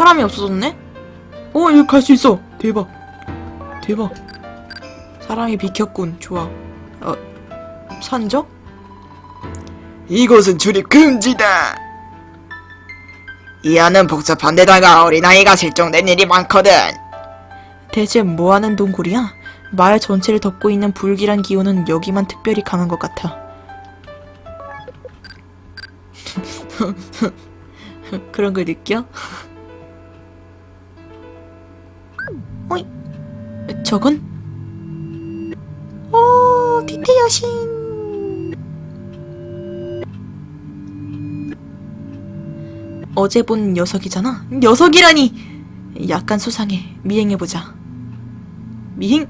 사람이 없어졌네? 어, 여기 갈 수 있어. 대박. 대박. 사람이 비켰군. 좋아. 어, 산적? 이곳은 출입 금지다. 이 안은 복잡한 데다가 어린아이가 실종된 일이 많거든. 대체 뭐하는 동굴이야? 마을 전체를 덮고 있는 불길한 기운은 여기만 특별히 강한 것 같아. 그런 걸 느껴? 어이, 저건? 오, 뒤태 여신! 어제 본 녀석이잖아? 녀석이라니! 약간 수상해. 미행해보자. 미행?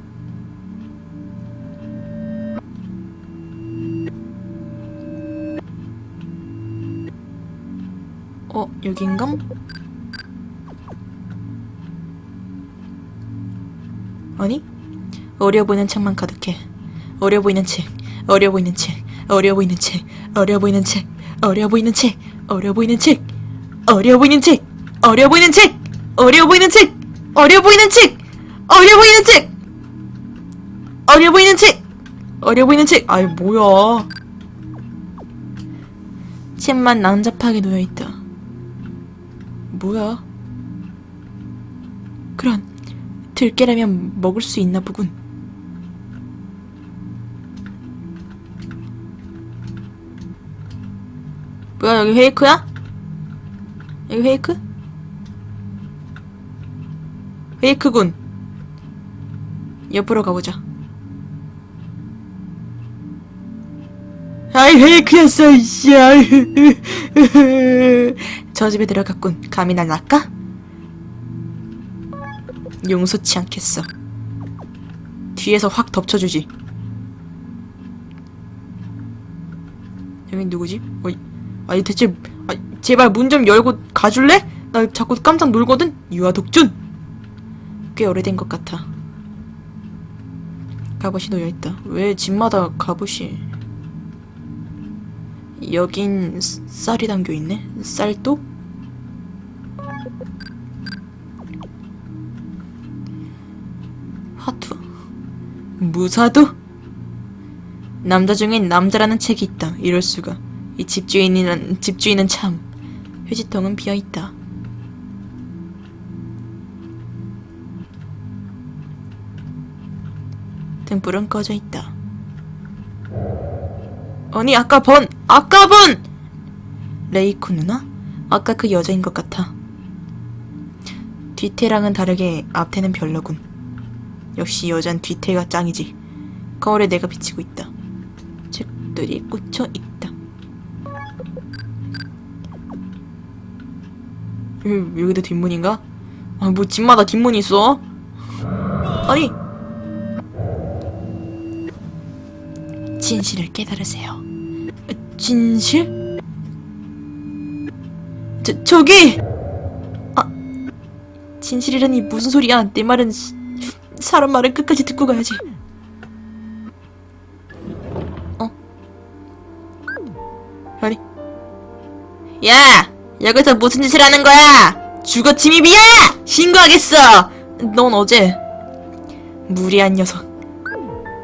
어, 여긴가? 아니? 어려 보이는 책만 가득해. 어려 보이는 책, 어려 보이는 책, 어려 보이는 책, 어려 보이는 책, 어려 보이는 책, 어려 보이는 책, 어려 보이는 책, 어려 보이는 책, 어려 보이는 책, 어려 보이는 책, 어려 보이는 책, 어려 보이는 책, 어려 보이는 책. 아이 뭐야? 책만 난잡하게 놓여 있다. 뭐야? 그런 들깨라면 먹을 수 있나 보군. 뭐야 여기 페이크야? 여기 페이크? 페이크군. 옆으로 가보자. 아이 페이크였어 이씨. 저 집에 들어갔군. 감히 날 낚아? 용서치 않겠어. 뒤에서 확 덮쳐주지. 여긴 누구지? 어이, 아니 대체 아, 제발 문 좀 열고 가줄래? 나 자꾸 깜짝 놀거든. 유아 독준. 꽤 오래된 것 같아. 갑옷이 놓여 있다. 왜 집마다 갑옷이? 여긴 쌀- 쌀이 담겨 있네. 쌀도? 무사도? 남자 중엔 남자라는 책이 있다. 이럴 수가. 이 집주인이란 집주인은 참. 휴지통은 비어 있다. 등불은 꺼져 있다. 아니 아까 번 아까 본 레이코 누나? 아까 그 여자인 것 같아. 뒤태랑은 다르게 앞태는 별로군. 역시 여잔 뒤태가 짱이지. 거울에 내가 비치고 있다. 책들이 꽂혀 있다. 여기, 여기도 뒷문인가? 아, 뭐 집마다 뒷문이 있어? 아니! 진실을 깨달으세요. 진실? 저, 저기! 아, 진실이라니 무슨 소리야? 내 말은 시- 사람 말은 끝까지 듣고 가야지. 어? 아니. 야! 여기서 무슨 짓을 하는 거야? 주거 침입이야! 신고하겠어! 넌 어제 무리한 녀석.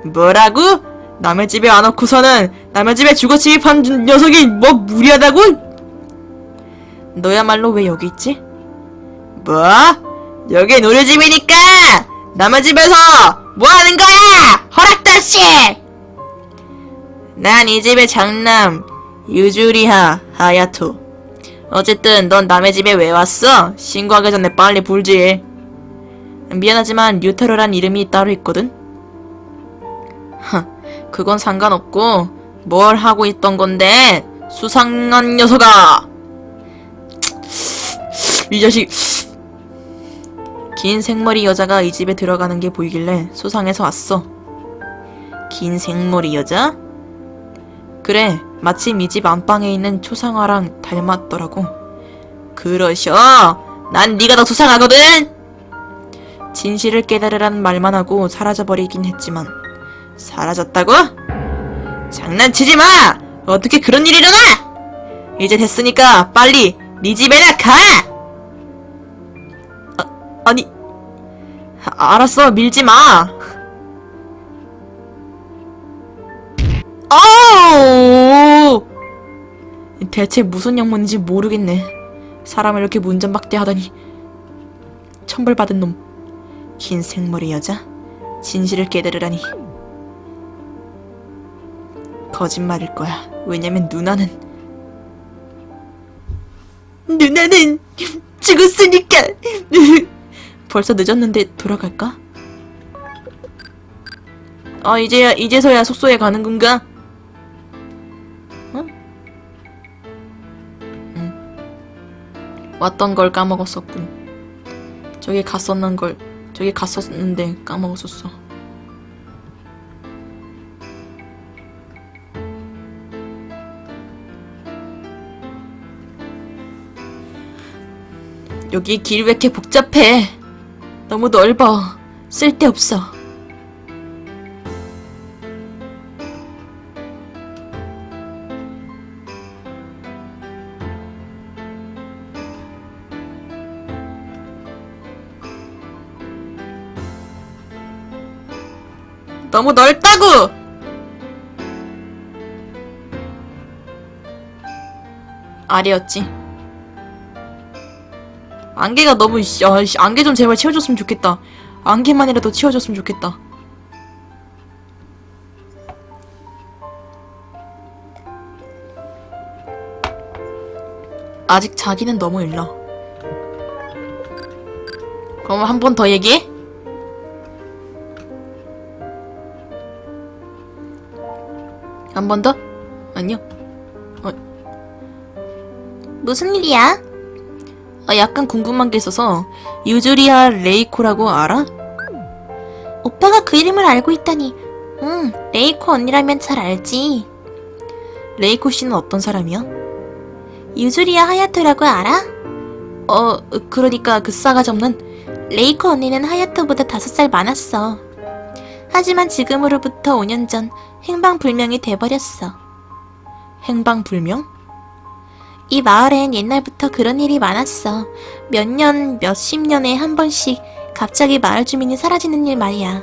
뭐라고? 남의 집에 안 놓고서는 남의 집에 주거 침입한 주- 녀석이 뭐 무리하다고? 너야말로 왜 여기 있지? 뭐? 여긴 우리 집이니까 남의 집에서 뭐 하는 거야? 없이! 난이 집의 장남 유주리하 하야토. 어쨌든 넌 남의 집에 왜 왔어? 신고하기 전에 빨리 불지. 미안하지만 류타로란 이름이 따로 있거든. 그건 상관없고 뭘 하고 있던 건데 수상한 녀석아 이 자식 긴 생머리 여자가 이 집에 들어가는 게 보이길래 수상해서 왔어 긴 생머리 여자? 그래 마침 이 집 안방에 있는 초상화랑 닮았더라고 그러셔 난 네가 더 수상하거든 진실을 깨달으라는 말만 하고 사라져버리긴 했지만 사라졌다고? 장난치지 마! 어떻게 그런 일이 일어나! 이제 됐으니까 빨리 네 집에나 가! 아, 알았어, 밀지 마! 아우! 대체 무슨 영문인지 모르겠네. 사람을 이렇게 문전박대하다니. 천벌받은 놈. 긴 생머리 여자. 진실을 깨달으라니. 거짓말일 거야. 왜냐면 누나는 누나는 죽었으니까. 벌써 늦었는데 돌아갈까? 아 이제야 이제서야 숙소에 가는 건가? 어? 응. 왔던 걸 까먹었었군. 저기 갔었는 걸 저기 갔었는데 까먹었었어. 여기 길 왜 이렇게 복잡해? 너무 넓어. 쓸데없어. 너무 넓다고! 아래였지. 안개가 너무 씨, 아, 씨, 안개 좀 제발 치워줬으면 좋겠다. 안개만이라도 치워줬으면 좋겠다. 아직 자기는 너무 일러. 그럼 한 번 더 얘기해? 한 번 더? 아니요. 어. 무슨 일이야? 아, 약간 궁금한 게 있어서 유주리아 레이코라고 알아? 오빠가 그 이름을 알고 있다니. 응, 레이코 언니라면 잘 알지. 레이코 씨는 어떤 사람이야? 유주리아 하야토라고 알아? 어, 그러니까 그 싸가지 없는 레이코 언니는 하야토보다 다섯 살 많았어. 하지만 지금으로부터 5년 전 행방불명이 돼버렸어. 행방불명? 이 마을엔 옛날부터 그런 일이 많았어. 몇 년, 몇십 년에 한 번씩 갑자기 마을 주민이 사라지는 일 말이야.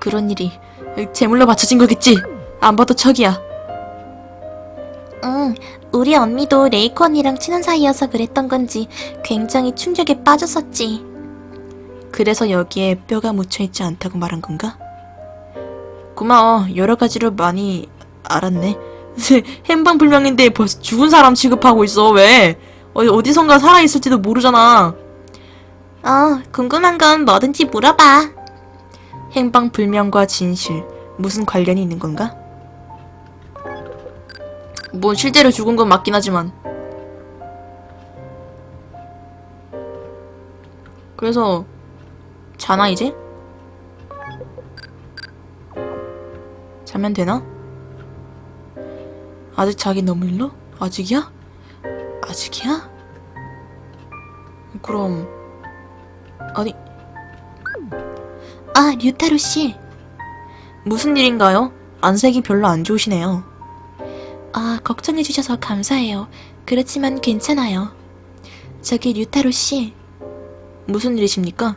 그런 일이 제물로 맞춰진 거겠지? 안 봐도 척이야. 응, 우리 언니도 레이코 언니랑 친한 사이여서 그랬던 건지 굉장히 충격에 빠졌었지. 그래서 여기에 뼈가 묻혀있지 않다고 말한 건가? 고마워. 여러 가지로 많이 알았네. 행방불명인데 벌써 죽은 사람 취급하고 있어. 왜? 어디, 어디선가 살아있을지도 모르잖아. 어, 궁금한 건 뭐든지 물어봐. 행방불명과 진실, 무슨 관련이 있는 건가? 뭐, 실제로 죽은 건 맞긴 하지만. 그래서, 자나, 이제? 자면 되나? 아직 자기 너무 일러? 아직이야? 아직이야? 그럼 아니 아 류타로 씨 무슨 일인가요? 안색이 별로 안 좋으시네요. 아 걱정해 주셔서 감사해요. 그렇지만 괜찮아요. 저기 류타로 씨 무슨 일이십니까?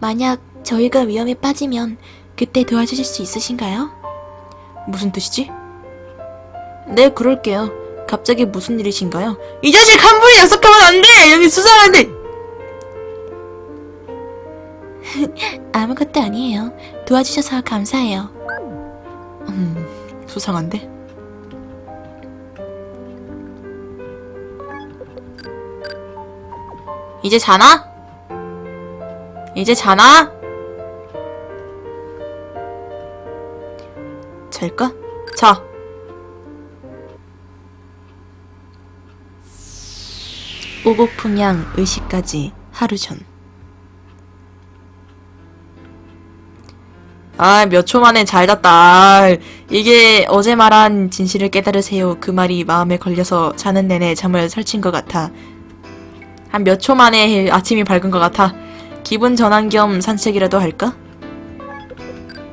만약 저희가 위험에 빠지면 그때 도와주실 수 있으신가요? 무슨 뜻이지? 네, 그럴게요. 갑자기 무슨 일이신가요? 이 자식 한 분이 약속하면 안 돼! 여기 수상한데! 아무것도 아니에요. 도와주셔서 감사해요. 음, 수상한데? 이제 자나? 이제 자나? 잘까? 자. 오곡풍양 의식까지 하루 전. 아, 몇 초 만에 잘 잤다. 아, 이게 어제 말한 진실을 깨달으세요. 그 말이 마음에 걸려서 자는 내내 잠을 설친 것 같아. 한 몇 초 만에 아침이 밝은 것 같아. 기분 전환 겸 산책이라도 할까?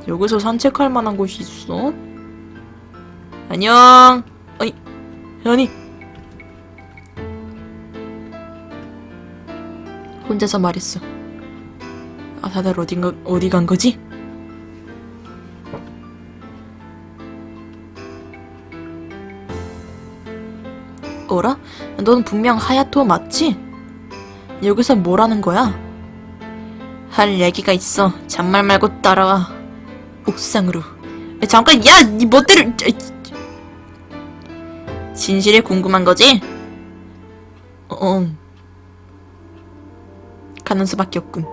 여기서 산책할 만한 곳이 있어? 안녕. 아니, 아니. 혼자서 말했어. 아, 다들 어딘가, 어디 간 거지? 어라? 넌 분명 하야토 맞지? 여기서 뭐라는 거야? 할 얘기가 있어. 잔말 말고 따라와. 옥상으로. 야, 잠깐, 야! 니 멋대로! 저, 진실이 궁금한 거지? 어. 가는 수밖에 없군.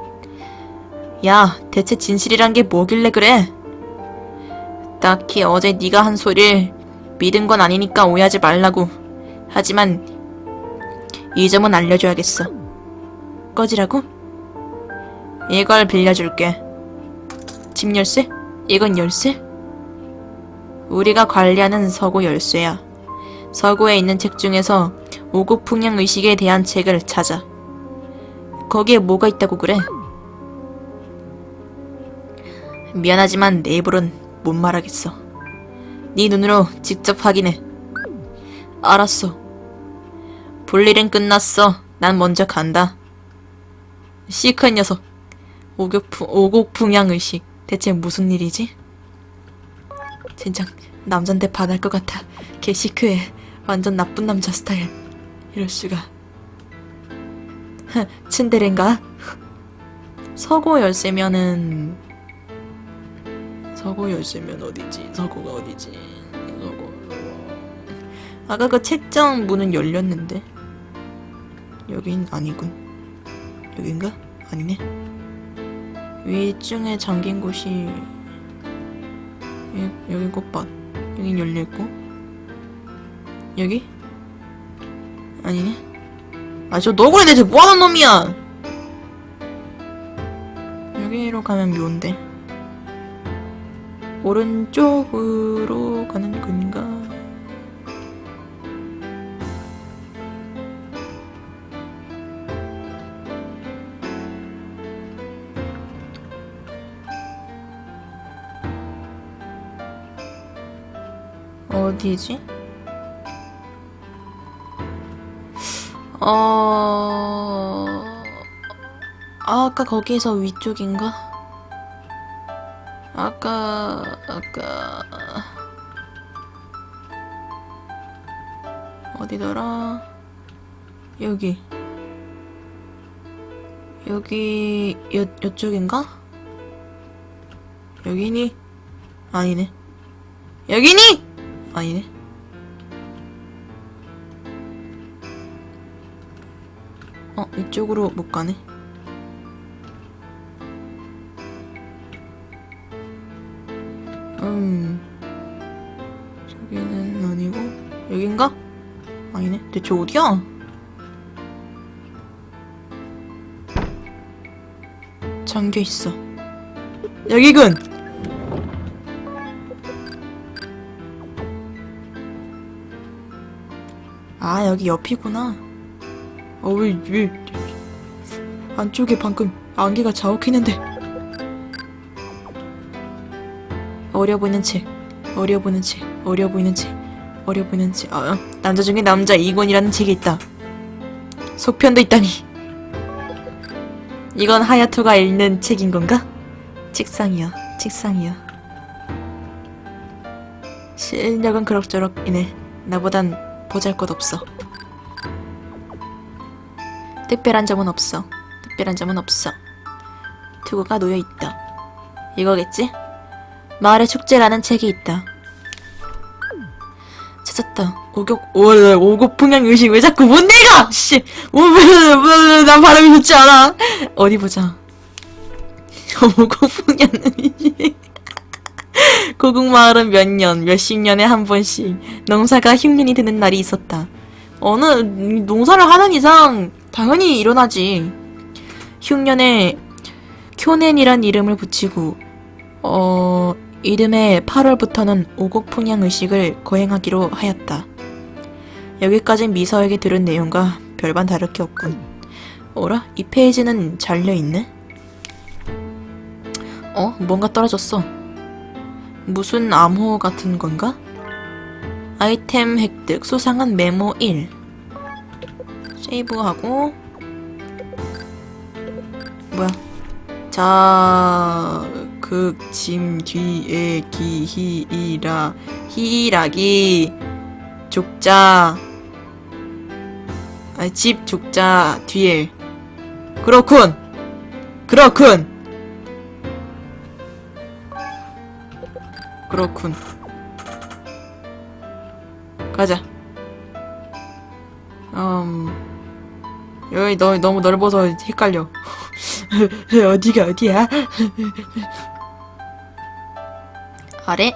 야, 대체 진실이란 게 뭐길래 그래? 딱히 어제 네가 한 소리를 믿은 건 아니니까 오해하지 말라고. 하지만 이 점은 알려줘야겠어. 꺼지라고? 이걸 빌려줄게. 집 열쇠? 이건 열쇠? 우리가 관리하는 서고 열쇠야. 서고에 있는 책 중에서 오곡풍양 의식에 대한 책을 찾아. 거기에 뭐가 있다고 그래? 미안하지만 내 입으론 못 말하겠어. 네 눈으로 직접 확인해. 알았어. 볼 일은 끝났어. 난 먼저 간다. 시크한 녀석. 오곡풍, 오곡풍양의식. 대체 무슨 일이지? 진짜 남잔데 반할 것 같아. 걔 시크해. 완전 나쁜 남자 스타일. 이럴 수가. 츤데레인가? 서고 열쇠면은 서고 열쇠면 어디지? 서고가 어디지? 서고 아까 그 책장 문은 열렸는데 여긴 아니군 여긴가? 아니네 위층에 잠긴 곳이 여기, 여기 꽃밭 여긴 열려있고 여기? 아니네 아저 너구리 대체 뭐하는 놈이야 여기로 가면 묘인데 오른쪽으로 가는 건가? 어디지? 어... 아, 아까 거기서 위쪽인가? 아까 아까 어디더라? 여기 여기 요 요쪽인가? 여기니? 아니네. 여기니? 아니네. 이쪽으로 못 가네. 음. 저기는 아니고 여긴가? 아니네. 대체 어디야? 잠겨 있어. 여기군. 아 여기 옆이구나. 어왜 왜? 안쪽에 방금 안개가 자욱했는데. 어려 보이는 책, 어려 보이는 책, 어려 보이는 책, 어려 보이는 책. 아, 남자 중에 남자 이권이라는 책이 있다. 속편도 있다니. 이건 하야토가 읽는 책인 건가? 책상이야, 책상이야. 실력은 그럭저럭이네. 나보단 보잘것없어. 특별한 점은 없어. 특별한 점은 없어. 투구가 놓여 있다. 이거겠지? 마을의 축제라는 책이 있다. 찾았다. 오격, 오, 오곡풍양 의식 왜 자꾸 못 내가! 씨! 뭐, 뭐, 뭐, 난 발음이 좋지 않아. 어디 보자. 오곡풍양 의식. 고국마을은 몇 년, 몇십 년에 한 번씩 농사가 흉년이 되는 날이 있었다. 어느 농사를 하는 이상 당연히 일어나지. 흉년에 쿄넨이란 이름을 붙이고 어 이듬해 8월부터는 오곡풍양 의식을 거행하기로 하였다. 여기까진 미서에게 들은 내용과 별반 다를 게 없군. 어라? 이 페이지는 잘려있네? 어? 뭔가 떨어졌어. 무슨 암호 같은 건가? 아이템 획득, 수상한 메모 1. 세이브하고. 뭐야? 자, 그짐 뒤에 기 히 이라 히락이 족자 아, 집 족자 뒤에 그렇군 그렇군 그렇군 가자 음 여기 너, 너무 넓어서 헷갈려 어디가 어디야? 아래?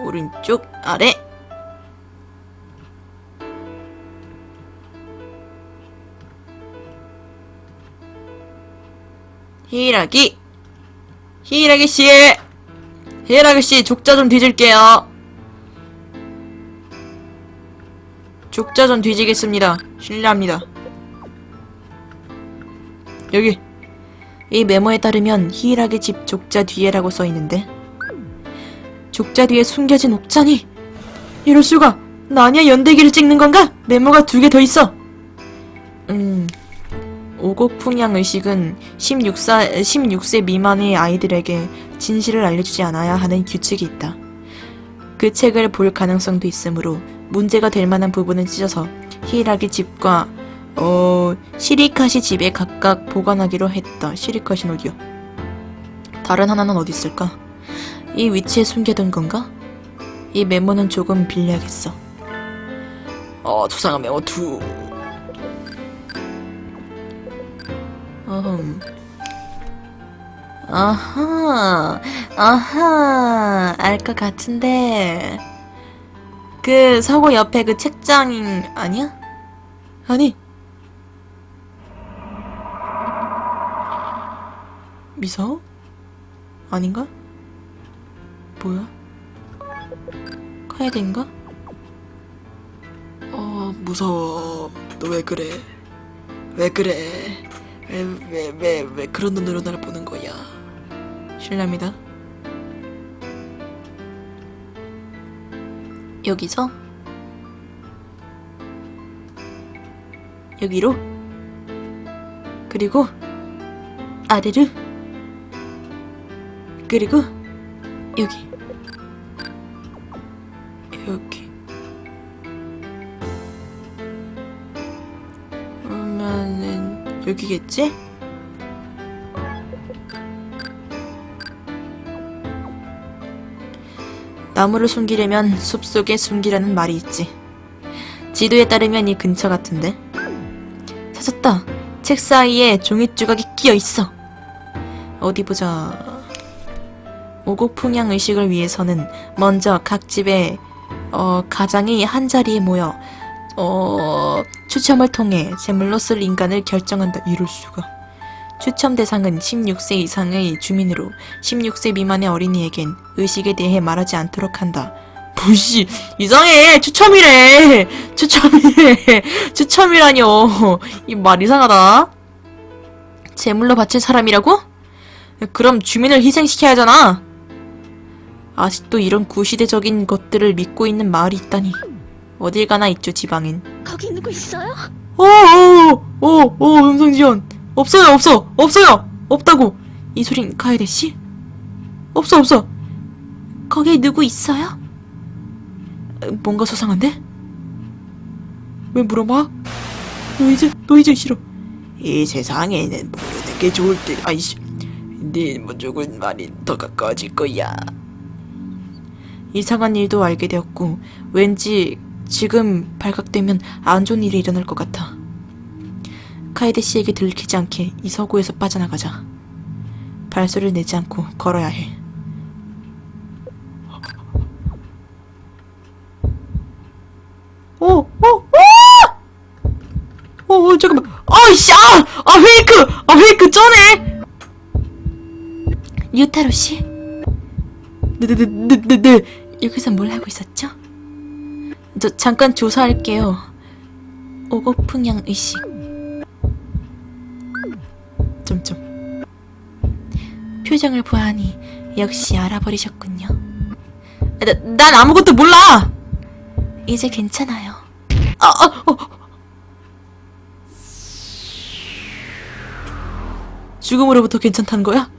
오른쪽 아래? 히라기 히라기 씨 히라기 씨 족자 좀 뒤질게요. 족자 좀 뒤지겠습니다. 실례합니다. 여기 이 메모에 따르면 히이락의 집 족자 뒤에라고 써있는데 족자 뒤에 숨겨진 옥자니 이럴 수가? 나냐 연대기를 찍는 건가? 메모가 두 개 더 있어. 음 오곡풍양 의식은 16사, 16세 미만의 아이들에게 진실을 알려주지 않아야 하는 규칙이 있다 그 책을 볼 가능성도 있으므로 문제가 될 만한 부분을 찢어서 히이락의 집과 어 시리카시 집에 각각 보관하기로 했다. 시리카시 어디요? 다른 하나는 어디 있을까? 이 위치에 숨겨둔 건가? 이 메모는 조금 빌려야겠어. 어, 수상한 메모 두. 어흠. 아하, 아하, 알것 같은데. 그 서고 옆에 그 책장 아니야? 아니. 미사오? 아닌가? 뭐야? 카에덴가? 어 무서워. 너 왜 그래? 왜 그래? 왜 왜 왜 왜 그런 눈으로 나를 보는 거야? 실례합니다. 여기서? 여기로? 그리고 아래로 그리고 여기. 여기. 그러면은 여기겠지? 나무를 숨기려면 숲속에 숨기라는 말이 있지. 지도에 따르면 이 근처 같은데. 찾았다. 책 사이에 종이 조각이 끼어 있어. 어디 보자. 오곡풍양 의식을 위해서는 먼저 각 집의 어, 가장이 한 자리에 모여 어, 추첨을 통해 제물로 쓸 인간을 결정한다. 이럴 수가. 추첨 대상은 16세 이상의 주민으로 16세 미만의 어린이에겐 의식에 대해 말하지 않도록 한다. 뭐시 이상해. 추첨이래. 추첨이래. 추첨이라뇨. 이 말 이상하다. 제물로 바칠 사람이라고? 그럼 주민을 희생시켜야 하잖아. 아직도 이런 구시대적인 것들을 믿고 있는 마을이 있다니. 어딜 가나 있죠 지방엔. 거기 누구 있어요? 어어어어 음성지원 없어요 없어. 없어요. 없다고. 이 소린 카에데 씨? 없어 없어. 거기에 누구 있어요? 뭔가 수상한데? 왜 물어봐? 너 이제 싫어. 이 세상에는 모르는 게 좋을 때 아이씨. 네 무조건 말이 더 가까워질 거야. 이상한 일도 알게 되었고 왠지 지금 발각되면 안 좋은 일이 일어날 것 같아 카에데 씨에게 들키지 않게 이 서구에서 빠져나가자. 발소리를 내지 않고 걸어야 해. 오, 오, 오! 오, 오, 잠깐만. 아이씨, 아! 아, 페이크! 아, 페이크 쩌네! 유타로 씨? 네네네네네. 여기서 뭘 하고 있었죠? 저 잠깐 조사할게요. 오곡풍양 의식. 점점. 표정을 보아하니 역시 알아버리셨군요. 나, 난 아무것도 몰라! 이제 괜찮아요. 아, 아, 어. 죽음으로부터 괜찮다는 거야?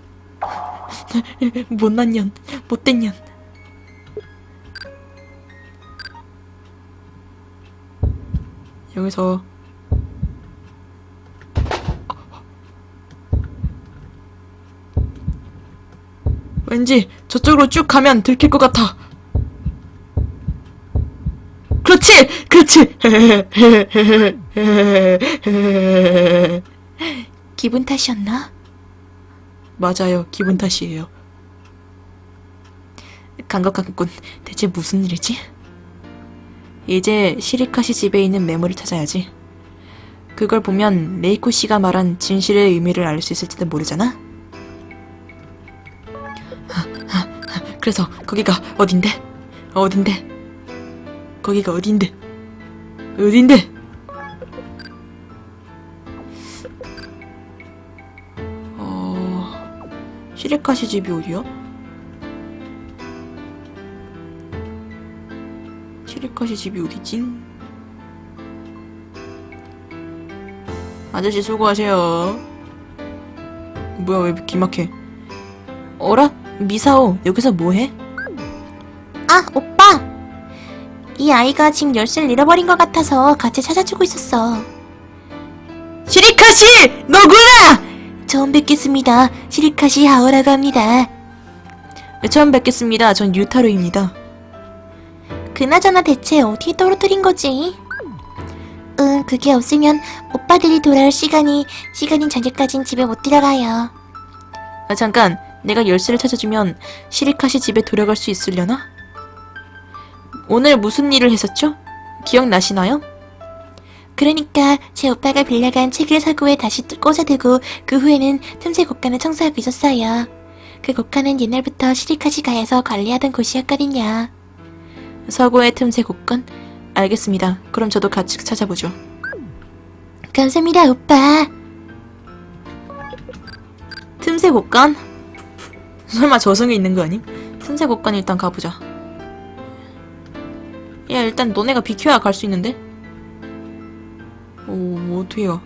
못난 년, 못된 년. 여기서 왠지 저쪽으로 쭉 가면 들킬 것 같아. 그렇지! 그렇지! 기분 탓이었나? 맞아요. 기분 탓이에요. 감각하군. 대체 무슨 일이지? 이제 시리카시 집에 있는 메모를 찾아야지. 그걸 보면 레이코 씨가 말한 진실의 의미를 알 수 있을지도 모르잖아? 그래서 거기가 어딘데? 어딘데? 거기가 어딘데? 어딘데? 어... 시리카시 집이 어디야? 시리카시 집이 어디지? 아저씨 수고하세요. 뭐야 왜 기막해? 어라? 미사오 여기서 뭐해? 아, 오빠! 이 아이가 지금 열쇠를 잃어버린 것 같아서 같이 찾아주고 있었어. 시리카시! 너구나! 처음 뵙겠습니다. 시리카시 하오라고 합니다. 네, 처음 뵙겠습니다. 전 유타로입니다. 그나저나 대체 어디에 떨어뜨린 거지? 응, 그게 없으면 오빠들이 돌아올 시간이, 시간인 저녁까진 집에 못 들어가요. 아, 잠깐. 내가 열쇠를 찾아주면 시리카시 집에 들어갈 수 있으려나? 오늘 무슨 일을 했었죠? 기억나시나요? 그러니까 제 오빠가 빌려간 책을 사고에 다시 꽂아두고 그 후에는 틈새 곳간을 청소하고 있었어요. 그 곳간은 옛날부터 시리카시 가에서 관리하던 곳이었거든요. 서고의 틈새 곳간? 알겠습니다. 그럼 저도 같이 찾아보죠. 감사합니다, 오빠. 틈새 곳간? 설마 저승에 있는 거 아니? 틈새 곳간 일단 가보자. 야, 일단 너네가 비켜야 갈 수 있는데? 오, 어떻게 가?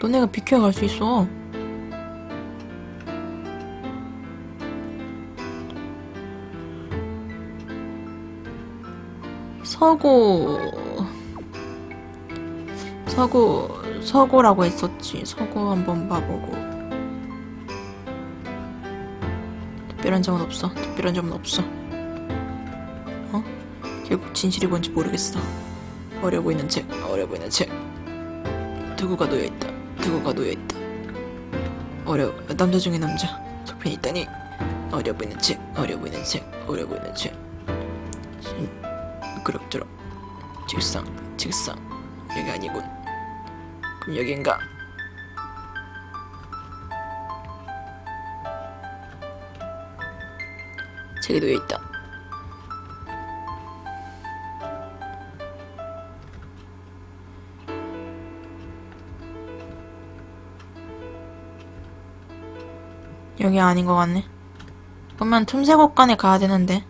너네가 비켜야 갈 수 있어. 서고 서고 서고라고 했었지. 서고 한번 봐보고. 특별한 점은 없어. 특별한 점은 없어. 어? 결국 진실이 뭔지 모르겠어. 어려 보이는 책, 어려 보이는 책. 두고가 놓여 있다. 두고가 놓여 있다. 어려 남자 중에 남자. 속편이 있다니. 어려 보이는 책, 어려 보이는 책, 어려 보이는 책. 진- 그럭저럭. 책상, 책상. 여기 아니군. 그럼 여긴가? 책이 놓여 있다. 여기 아닌 것 같네. 그러면 틈새 곳간에 가야 되는데.